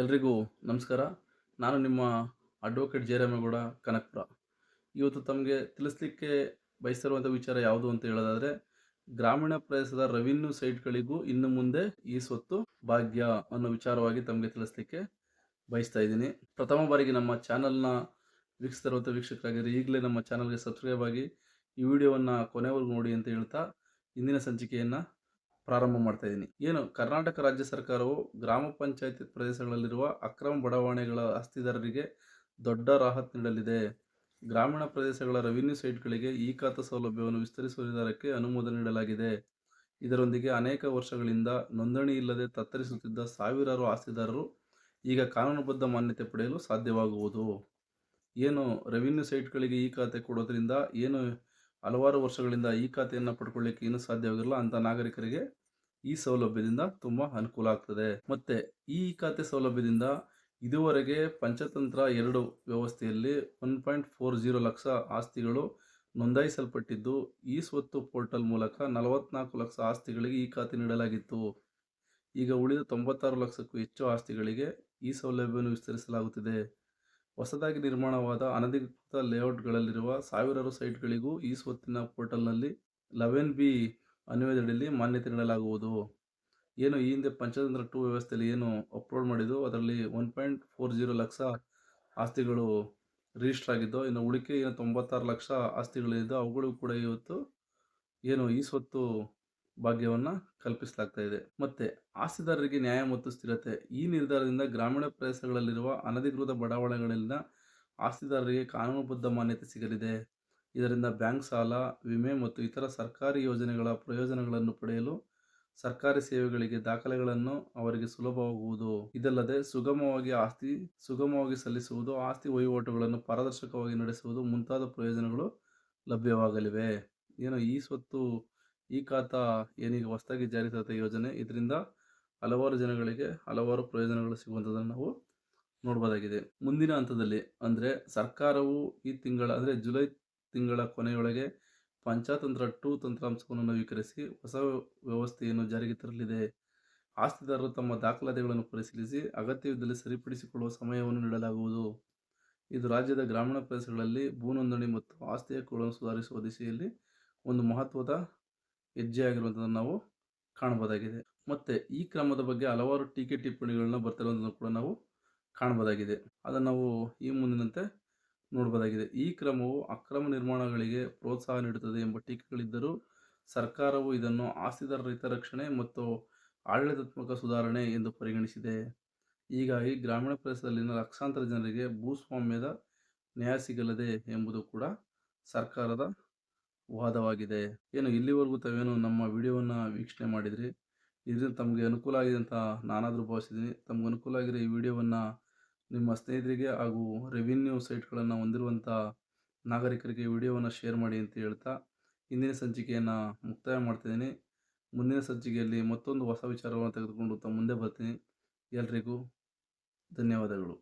ಎಲ್ರಿಗೂ ನಮಸ್ಕಾರ. ನಾನು ನಿಮ್ಮ ಅಡ್ವೊಕೇಟ್ ಜಯರಾಮೇಗೌಡ, ಕನಕಪುರ. ಇವತ್ತು ತಮಗೆ ತಿಳಿಸ್ಲಿಕ್ಕೆ ಬಯಸಿರುವಂಥ ವಿಚಾರ ಯಾವುದು ಅಂತ ಹೇಳೋದಾದರೆ, ಗ್ರಾಮೀಣ ಪ್ರದೇಶದ ರೆವಿನ್ಯೂ ಸೈಟ್ಗಳಿಗೂ ಇನ್ನು ಮುಂದೆ ಈ ಸ್ವತ್ತು ಭಾಗ್ಯ ಅನ್ನೋ ವಿಚಾರವಾಗಿ ತಮಗೆ ತಿಳಿಸ್ಲಿಕ್ಕೆ ಬಯಸ್ತಾ ಇದ್ದೀನಿ. ಪ್ರಥಮ ಬಾರಿಗೆ ನಮ್ಮ ಚಾನಲ್ನ ವೀಕ್ಷಿಸ್ತಿರುವಂಥ ವೀಕ್ಷಕರಾಗಿರಿ ಈಗಲೇ ನಮ್ಮ ಚಾನಲ್ಗೆ ಸಬ್ಸ್ಕ್ರೈಬ್ ಆಗಿ ಈ ವಿಡಿಯೋವನ್ನು ಕೊನೆವರೆಗೂ ನೋಡಿ ಅಂತ ಹೇಳ್ತಾ, ಇಂದಿನ ಸಂಚಿಕೆಯನ್ನು ಪ್ರಾರಂಭ ಮಾಡ್ತಾ ಇದ್ದೀನಿ. ಏನು, ಕರ್ನಾಟಕ ರಾಜ್ಯ ಸರ್ಕಾರವು ಗ್ರಾಮ ಪಂಚಾಯತಿ ಪ್ರದೇಶಗಳಲ್ಲಿರುವ ಅಕ್ರಮ ಬಡಾವಣೆಗಳ ಆಸ್ತಿದಾರರಿಗೆ ದೊಡ್ಡ ರಾಹತ್ ನೀಡಲಿದೆ. ಗ್ರಾಮೀಣ ಪ್ರದೇಶಗಳ ರೆವಿನ್ಯೂ ಸೈಟ್ಗಳಿಗೆ ಈ ಖಾತಾ ಸೌಲಭ್ಯವನ್ನು ವಿಸ್ತರಿಸುವ ನಿರ್ಧಾರಕ್ಕೆ ಅನುಮೋದನೆ ನೀಡಲಾಗಿದೆ. ಇದರೊಂದಿಗೆ ಅನೇಕ ವರ್ಷಗಳಿಂದ ನೋಂದಣಿ ಇಲ್ಲದೆ ತತ್ತರಿಸುತ್ತಿದ್ದ ಸಾವಿರಾರು ಆಸ್ತಿದಾರರು ಈಗ ಕಾನೂನುಬದ್ಧ ಮಾನ್ಯತೆ ಪಡೆಯಲು ಸಾಧ್ಯವಾಗುವುದು. ಏನು, ರೆವಿನ್ಯೂ ಸೈಟ್ಗಳಿಗೆ ಈ ಖಾತೆ ಕೊಡೋದ್ರಿಂದ ಏನು ಹಲವಾರು ವರ್ಷಗಳಿಂದ ಈ ಖಾತೆಯನ್ನು ಪಡ್ಕೊಳ್ಳಿಕ್ಕೆ ಇನ್ನೂ ಸಾಧ್ಯವಾಗಿರಲ್ಲ ಅಂತ ನಾಗರಿಕರಿಗೆ ಈ ಸೌಲಭ್ಯದಿಂದ ತುಂಬ ಅನುಕೂಲ ಆಗ್ತದೆ. ಮತ್ತೆ ಈ ಖಾತೆ ಸೌಲಭ್ಯದಿಂದ ಇದುವರೆಗೆ ಪಂಚತಂತ್ರ ಎರಡು ವ್ಯವಸ್ಥೆಯಲ್ಲಿ one point four zero lakh ಆಸ್ತಿಗಳು ನೋಂದಾಯಿಸಲ್ಪಟ್ಟಿದ್ದು, ಈ ಸ್ವತ್ತು ಪೋರ್ಟಲ್ ಮೂಲಕ ನಲವತ್ನಾಲ್ಕು ಲಕ್ಷ ಆಸ್ತಿಗಳಿಗೆ ಈ ಖಾತೆ ನೀಡಲಾಗಿತ್ತು. ಈಗ ಉಳಿದ ತೊಂಬತ್ತಾರು ಲಕ್ಷಕ್ಕೂ ಹೆಚ್ಚು ಆಸ್ತಿಗಳಿಗೆ ಈ ಸೌಲಭ್ಯವನ್ನು ವಿಸ್ತರಿಸಲಾಗುತ್ತಿದೆ. ಹೊಸದಾಗಿ ನಿರ್ಮಾಣವಾದ ಅನಧಿಕೃತ ಲೇಔಟ್ಗಳಲ್ಲಿರುವ ಸಾವಿರಾರು ಸೈಟ್ಗಳಿಗೂ ಈ ಸ್ವತ್ತಿನ ಪೋರ್ಟಲ್ನಲ್ಲಿ ಲೆವೆನ್ ಬಿ ಅನ್ವಯದಡಿಯಲ್ಲಿ ಮಾನ್ಯತೆ ನೀಡಲಾಗುವುದು. ಏನು ಈ ಹಿಂದೆ ಪಂಚತಂತ್ರ ಟೂ ವ್ಯವಸ್ಥೆಯಲ್ಲಿ ಏನು ಅಪ್ಲೋಡ್ ಮಾಡಿದ್ದು ಅದರಲ್ಲಿ one point four zero lakh ಆಸ್ತಿಗಳು ರಿಜಿಸ್ಟರ್ ಆಗಿದ್ದು ಇನ್ನು ಉಳಿಕೆ ಏನು ತೊಂಬತ್ತಾರು ಲಕ್ಷ ಆಸ್ತಿಗಳಿದ್ದು ಅವುಗಳಿಗೂ ಕೂಡ ಇವತ್ತು ಏನು ಈ ಸ್ವತ್ತು ಭಾಗ್ಯವನ್ನು ಕಲ್ಪಿಸಲಾಗ್ತಾ ಇದೆ. ಮತ್ತು ಆಸ್ತಿದಾರರಿಗೆ ನ್ಯಾಯ ಮತ್ತು ಸ್ಥಿರತೆ, ಈ ನಿರ್ಧಾರದಿಂದ ಗ್ರಾಮೀಣ ಪ್ರದೇಶಗಳಲ್ಲಿರುವ ಅನಧಿಕೃತ ಬಡಾವಣೆಗಳಲ್ಲಿನ ಆಸ್ತಿದಾರರಿಗೆ ಕಾನೂನುಬದ್ಧ ಮಾನ್ಯತೆ ಸಿಗಲಿದೆ. ಇದರಿಂದ ಬ್ಯಾಂಕ್ ಸಾಲ, ವಿಮೆ ಮತ್ತು ಇತರ ಸರ್ಕಾರಿ ಯೋಜನೆಗಳ ಪ್ರಯೋಜನಗಳನ್ನು ಪಡೆಯಲು ಸರ್ಕಾರಿ ಸೇವೆಗಳಿಗೆ ದಾಖಲೆಗಳನ್ನು ಅವರಿಗೆ ಸುಲಭವಾಗುವುದು. ಇದಲ್ಲದೆ ಸುಗಮವಾಗಿ ಆಸ್ತಿ, ಸುಗಮವಾಗಿ ಸಲ್ಲಿಸುವುದು, ಆಸ್ತಿ ವಹಿವಾಟುಗಳನ್ನು ಪಾರದರ್ಶಕವಾಗಿ ನಡೆಸುವುದು ಮುಂತಾದ ಪ್ರಯೋಜನಗಳು ಲಭ್ಯವಾಗಲಿವೆ. ಏನೋ ಈ ಸ್ವತ್ತು ಈ ಖಾತಾ ಏನೀಗ ಹೊಸದಾಗಿ ಜಾರಿ ತಂದ ಯೋಜನೆ, ಇದರಿಂದ ಹಲವಾರು ಜನಗಳಿಗೆ ಹಲವಾರು ಪ್ರಯೋಜನಗಳು ಸಿಗುವಂಥದ್ದನ್ನು ನಾವು ನೋಡ್ಬೋದಾಗಿದೆ. ಮುಂದಿನ ಹಂತದಲ್ಲಿ ಅಂದರೆ ಸರ್ಕಾರವು ಈ ತಿಂಗಳ ಅಂದರೆ ಜುಲೈ ತಿಂಗಳ ಕೊನೆಯೊಳಗೆ ಪಂಚತಂತ್ರ ಟೂ ತಂತ್ರಾಂಶವನ್ನು ನವೀಕರಿಸಿ ಹೊಸ ವ್ಯವಸ್ಥೆಯನ್ನು ಜಾರಿಗೆ ತರಲಿದೆ. ಆಸ್ತಿದಾರರು ತಮ್ಮ ದಾಖಲಾತಿಗಳನ್ನು ಪರಿಶೀಲಿಸಿ ಅಗತ್ಯವಿದ್ದಲ್ಲಿ ಸರಿಪಡಿಸಿಕೊಳ್ಳುವ ಸಮಯವನ್ನು ನೀಡಲಾಗುವುದು. ಇದು ರಾಜ್ಯದ ಗ್ರಾಮೀಣ ಪ್ರದೇಶಗಳಲ್ಲಿ ಭೂ ನೋಂದಣಿ ಮತ್ತು ಆಸ್ತಿ ಹಕ್ಕುಗಳನ್ನು ಸುಧಾರಿಸುವ ದಿಸೆಯಲ್ಲಿ ಒಂದು ಮಹತ್ವದ ಹೆಜ್ಜೆಯಾಗಿರುವಂಥದ್ದನ್ನು ನಾವು ಕಾಣಬಹುದಾಗಿದೆ. ಮತ್ತು ಈ ಕ್ರಮದ ಬಗ್ಗೆ ಹಲವಾರು ಟೀಕೆ ಟಿಪ್ಪಣಿಗಳನ್ನ ಬರ್ತಿರೋದನ್ನು ಕೂಡ ನಾವು ಕಾಣಬಹುದಾಗಿದೆ. ಅದನ್ನು ನಾವು ಈ ಮುಂದಿನಂತೆ ನೋಡಬಹುದಾಗಿದೆ. ಈ ಕ್ರಮವು ಅಕ್ರಮ ನಿರ್ಮಾಣಗಳಿಗೆ ಪ್ರೋತ್ಸಾಹ ನೀಡುತ್ತದೆ ಎಂಬ ಟೀಕೆಗಳಿದ್ದರೂ ಸರ್ಕಾರವು ಇದನ್ನು ಆಸ್ತಿದಾರರ ಹಿತರಕ್ಷಣೆ ಮತ್ತು ಆಡಳಿತಾತ್ಮಕ ಸುಧಾರಣೆ ಎಂದು ಪರಿಗಣಿಸಿದೆ. ಹೀಗಾಗಿ ಗ್ರಾಮೀಣ ಪ್ರದೇಶದಲ್ಲಿನ ಲಕ್ಷಾಂತರ ಜನರಿಗೆ ಭೂಸ್ವಾಮ್ಯದ ನ್ಯಾಯ ಸಿಗಲಿದೆ ಎಂಬುದು ಕೂಡ ಸರ್ಕಾರದ ವಾದವಾಗಿದೆ. ಏನು ಇಲ್ಲಿವರೆಗೂ ತಾವೇನು ನಮ್ಮ ವಿಡಿಯೋವನ್ನು ವೀಕ್ಷಣೆ ಮಾಡಿದ್ರಿ. ಇದರಿಂದ ತಮಗೆ ಅನುಕೂಲ ಆಗಿದೆ ಅಂತ ನಾನಾದರೂ ಭಾವಿಸಿದ್ದೀನಿ ತಮ್ಗೆ ಅನುಕೂಲ ಆಗಿರೋ ಈ ವಿಡಿಯೋವನ್ನು ನಿಮ್ಮ ಸ್ನೇಹಿತರಿಗೆ ಹಾಗೂ ರೆವಿನ್ಯೂ ಸೈಟ್ಗಳನ್ನು ಹೊಂದಿರುವಂಥ ನಾಗರಿಕರಿಗೆ ವಿಡಿಯೋವನ್ನು ಶೇರ್ ಮಾಡಿ ಅಂತ ಹೇಳ್ತಾ ಇಂದಿನ ಸಂಚಿಕೆಯನ್ನು ಮುಕ್ತಾಯ ಮಾಡ್ತಿದ್ದೀನಿ. ಮುಂದಿನ ಸಂಚಿಕೆಯಲ್ಲಿ ಮತ್ತೊಂದು ಹೊಸ ವಿಚಾರವನ್ನು ತೆಗೆದುಕೊಂಡು ತಮ್ಮ ಮುಂದೆ ಬರ್ತೀನಿ. ಎಲ್ರಿಗೂ ಧನ್ಯವಾದಗಳು.